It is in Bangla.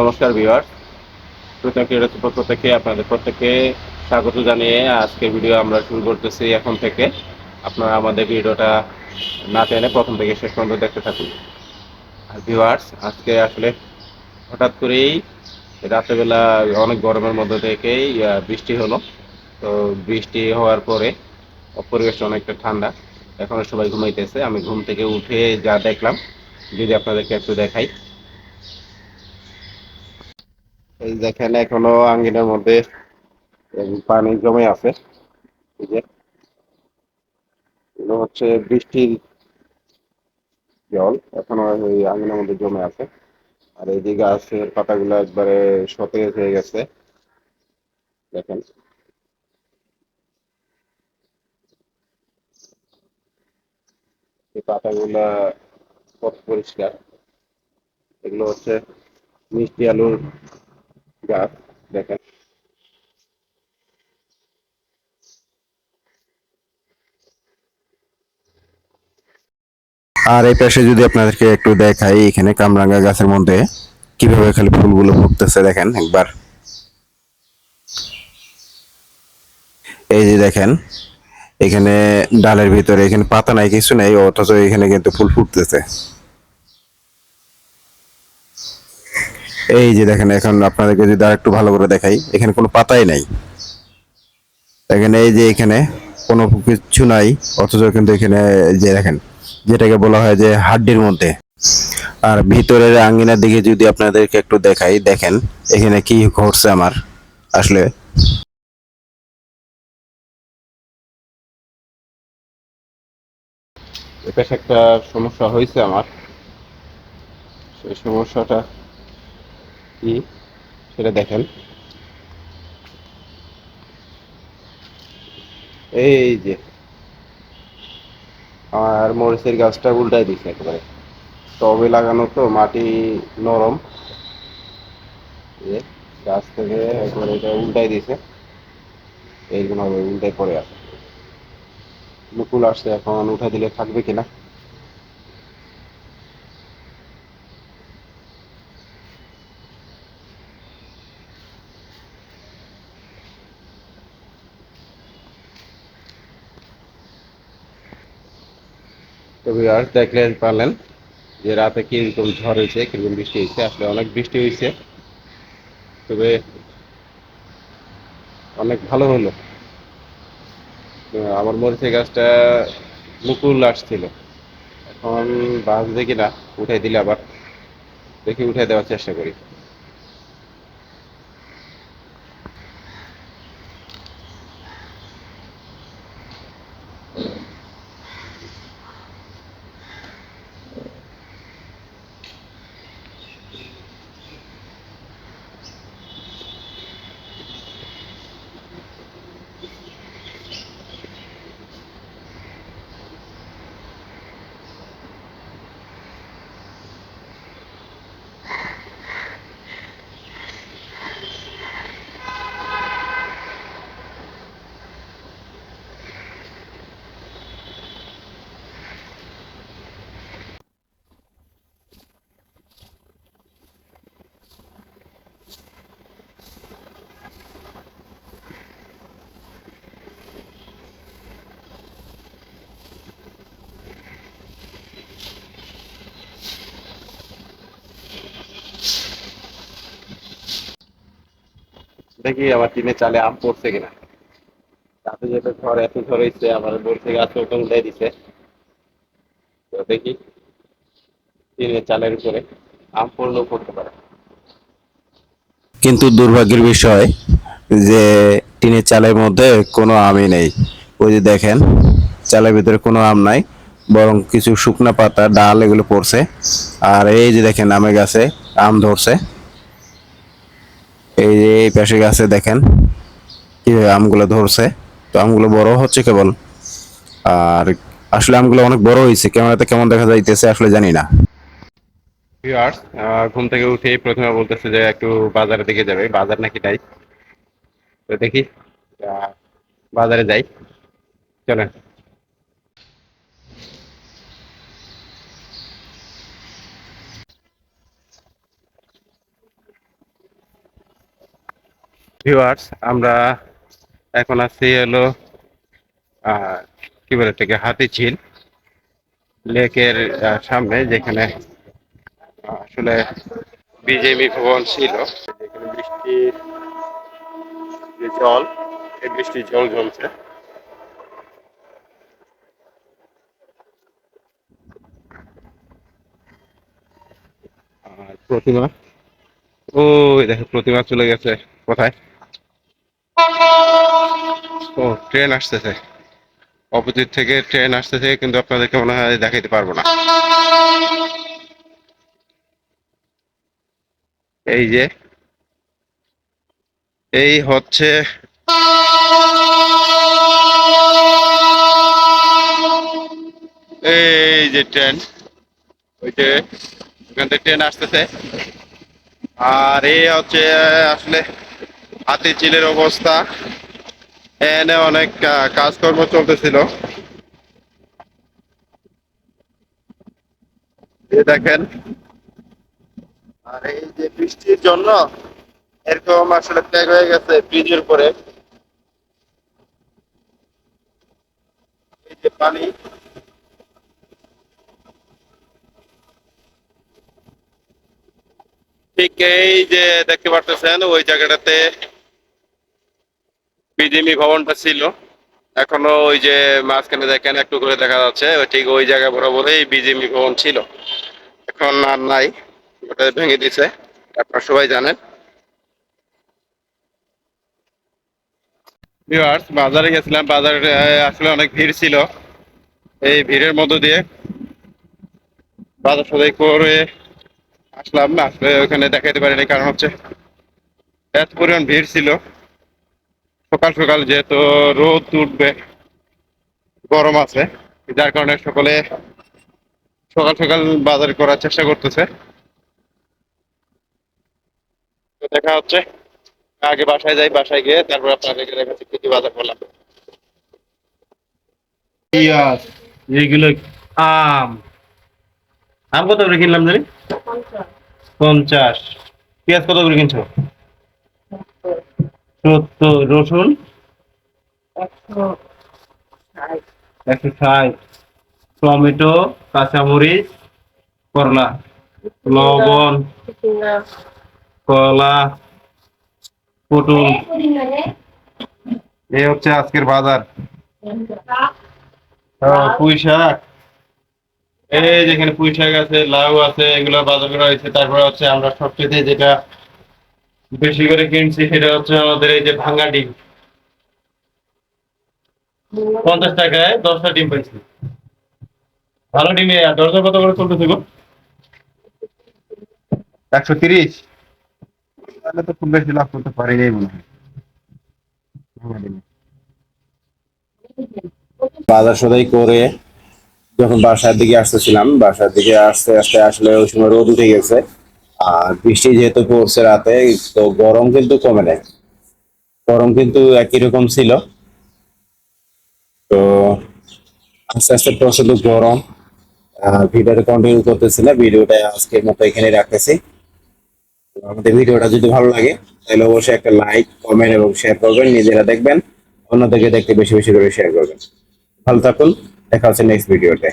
নমস্কার ভিউয়ার প্রত্যেক ক্রীড়ার পক্ষ থেকে আপনাদের প্রত্যেককে স্বাগত জানিয়ে আজকের ভিডিও আমরা শুরু করতেছি এখন থেকে। আপনারা আমাদের ভিডিওটা না টেনে প্রথম থেকে শেষ পর্যন্ত দেখতে থাকুন। আর ভিউয়ার্স আজকে আসলে হঠাৎ করেই রাত্রেবেলা অনেক গরমের মধ্যে থেকেই বৃষ্টি হলো। তো বৃষ্টি হওয়ার পরে পরিবেশটা অনেকটা ঠান্ডা। এখন সবাই ঘুমাইতেছে। আমি ঘুম থেকে উঠে যা দেখলাম, যদি আপনাদেরকে একটু দেখাই। এই দেখেন, এখনও আঙ্গিনার মধ্যে পানি জমে আছে। এই হচ্ছে বৃষ্টির জল, এখনও ওই আঙ্গিনার মধ্যে জমে আছে। আর এই যে গাছের পাতাগুলো একবারে সতেজ হয়ে গেছে। দেখেন। এই পাতাগুলা কত পরিষ্কার। এগুলো হচ্ছে মিষ্টি আলুর গাছ, দেখেন। আর এই পাশে যদি আপনাদেরকে একটু দেখাই এখানে কামরাঙ্গা গাছের মধ্যে কীভাবে খালি ফুলগুলো ফুটতেছে, দেখেন একবার। এই যে দেখেন, এখানে ডালের ভিতরে এখানে পাতা নাই, কিছু নেই, অথচ এখানে কিন্তু ফুল ফুটতেছে। এই যে দেখেন, এখন আপনাদেরকে যদি আর একটু ভালো করে দেখাই, এখানে কোনো পাতাই নাই। এখানে এই যে এখানে কোনো কিছু নাই, অথচ কিন্তু এখানে যে দেখেন, যেটাকে বলা হয় যে হাড্ডির মধ্যে। আর ভিতরের আঙ্গিনার দিকে যদি আপনাদেরকে একটু দেখাই, দেখেন, এখানে কি ঘটছে আমার আসলে। এটা একটা সমস্যা হয়েছে আমার। সেই সমস্যাটা কি সেটা দেখেন। এই যে আর মরিচের গাছটা উল্টাই দিছে একেবারে। টবে লাগানো তো, মাটি নরম। গাছ থেকে একবারে এটা উল্টাই দিছে। এইরকম উল্টাই পড়ে আছে। মুকুল আসছে, এখন উঠা দিলে থাকবে কিনা? তো ভিউয়ার্স দেখলে পারলেন যে রাতে কীরকম ঝড় হয়েছে, কীরকম বৃষ্টি হয়েছে, আসলে অনেক বৃষ্টি হয়েছে। তবে অনেক ভালো হলো। আমার মরিচের গাছটা মুকুল আসছিল। এখন বাঁচবে কিনা, উঠাই দিলে আবার। দেখি উঠাই দেওয়ার চেষ্টা করি। দেখি আমার টিনে চালে আম পড়ছে কিনা। তাতে যেটা ঝড় এত হয়েছে আমার বলছে গাছ ওটা উল্টাই দিছে। তো দেখি টিনের চালের উপরে আম পড়লেও পড়তে পারে। কিন্তু দুর্ভাগ্যের বিষয় যে টিনের চালের মধ্যে কোনো আমই নেই। ওই যে দেখেন, চালের ভিতরে কোনো আম নাই, বরং কিছু শুকনা পাতা, ডাল এগুলো পড়ছে। আর এই যে দেখেন, আমের গাছে আম ধরছে। এই যে এই পাশে গাছে দেখেন কীভাবে আমগুলো ধরছে। তো আমগুলো বড় হচ্ছে কেবল। আর আসলে আমগুলো অনেক বড় হয়েছে। ক্যামেরাতে কেমন দেখা যাইতেছে আসলে জানি না। ভিউয়ার্স ঘুম থেকে উঠে প্রথমে বলতেছে যে একটু বাজারের দিকে যাবে। বাজার নাকি নাই? তো দেখি বাজারে যাই। চলেন। ভিউয়ার্স আমরা এখন আছি হলো কি বলে এটাকে হাতি ঝিল লেকের সামনে, যেখানে আসলে বিজেপি ভবন ছিল। যেখানে বৃষ্টির যে জল, এই বৃষ্টির জল জমছে। আর প্রতিমা, ওই দেখো, প্রতিমা চলে গেছে, কোথায়? ও, ট্রেন আসতেছে। অপোজিট থেকে ট্রেন আসতেছে, কিন্তু আপনাদেরকে মনে হয় দেখাইতে পারব না। এই যে, এই হচ্ছে এই যে ট্রেন, ওই যে ওখান থেকে ট্রেন আসতেছে। আর এই হচ্ছে, আসলে হাতি চিলের অবস্থা। এনে অনেক কাজকর্ম চলতেছিল। দেখেন। আর এই যে বৃষ্টির জন্য এরকম আসলে ত্যাগ হয়ে গেছে ব্রিজের উপরে। এই যে পানি। ঠিক এই যে দেখতে পারতেছেন ওই জায়গাটাতে বিজিমি ভবনটা ছিল। এখনও ওই যে মাঝখানে দেখেন একটু করে দেখা যাচ্ছে ঠিক ওই জায়গা বরাবরই বিজিমি ভবন ছিল। এখন আর নাই ওটা ভেঙে দিছে, আপনারা সবাই জানেন। ভিউয়ার্স বাজারে গেছিলাম, বাজারে আসলে অনেক ভিড় ছিল। এই ভিড়ের মধ্য দিয়ে বাজার সদাই করে আসলাম, আসলে ওখানে দেখাতে পারিনি, কারণ হচ্ছে এত পরিমাণ ভিড় ছিল। সকাল সকাল যেহেতু রোদ উঠবে গরম আছে যার কারণে সকলে সকাল সকাল বাজার করার চেষ্টা করতেছে। তো দেখা হচ্ছে আগে বাসায় যাই বাসায় গিয়ে তারপর আপনাদেরকে দেখাচ্ছি কি কি বাজার করলাম। পিঁয়াজ এইগুলো আম আম কত করে কিনলাম জানি? পঞ্চাশ। পেঁয়াজ কত করে কিনছো? সত্তর রসুন। একশো ষাট। টমেটো কাঁচামরিচ করলা। লবণ কলা পটল। এই হচ্ছে আজকের বাজার। আহ, পুঁই শাক। এই যেখানে পুঁই শাক আছে লাউ আছে এগুলো বাজার করা হয়েছে। তারপরে হচ্ছে আমরা সবচেয়ে যেটা বেশি করে কিনছি সেটা হচ্ছে আমাদের এই যে ভাঙ্গা ডিম। পঞ্চাশ টাকায় দশটা ডিম পাইছি। ভালো ডিমে দরজা কত করে চলতেছে গো। একশো তিরিশ? তাহলে তো খুব বেশি লাভ করতে পারি নাই মনে হয়। বাজার সদাই করে যখন বাসার দিকে আসতেছিলাম বাসার দিকে আসতে আসতে আসলে ওই সময় রোদ উঠে গেছে। আর বৃষ্টি যেহেতু পড়ছে রাতে, তো গরম কিন্তু কমে নাই। গরম কিন্তু একই রকম ছিল। তো আস্তে আস্তে প্রচণ্ড গরম। ভিডিওটা কন্টিনিউ করতেছি না, ভিডিওটা আজকের মতো এখানে রাখতেছি। আমাদের ভিডিওটা যদি ভালো লাগে, তাহলে অবশ্যই একটা লাইক কমেন্ট এবং শেয়ার করবেন, নিজেরা দেখবেন, অন্যদেরকে দেখতে বেশি বেশি করে শেয়ার করবেন। ভালো থাকুন, দেখা হচ্ছে নেক্সট ভিডিওতে